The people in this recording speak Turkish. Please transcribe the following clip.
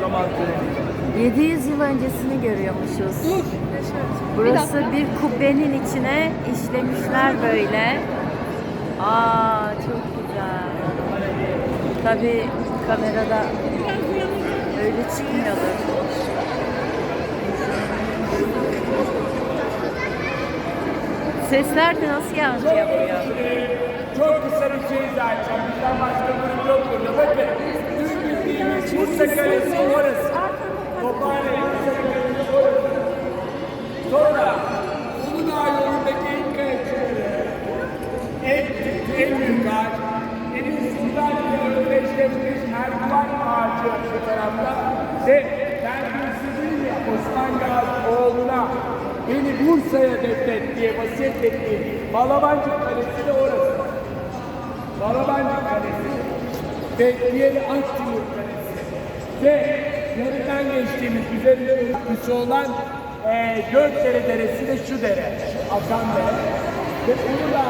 Zaman töreni. 700 yıl öncesini görüyormuşuz. Burası bir kubbenin içine işlemişler böyle. Aa çok güzel. Tabi kamerada öyle çıkmıyordur. Sesler de nasıl yankı yapıyor? Çok kısa bir şey izah bildiğimiz Bursa Kalesi orası. Tophane Bursa Kalesi orası. Sonra Uludağ yolundaki kaya çıkıyor. En, en büyük ağaç. Deniz Sultan'la özdeşleşmiş Erdoğan ağacı şu tarafta. Ve terbiyesizliği Osman Gazi oğluna beni Bursa'ya defnet diye vasiyet ettiği Balabancık Kalesi de orası. Balabancık Kalesi ve diğeri Kalesi. Ve yarıdan geçtiğimiz üzerinde örtüsü olan eee Gökdere Deresi de şu dere, şu dere. Ve onu da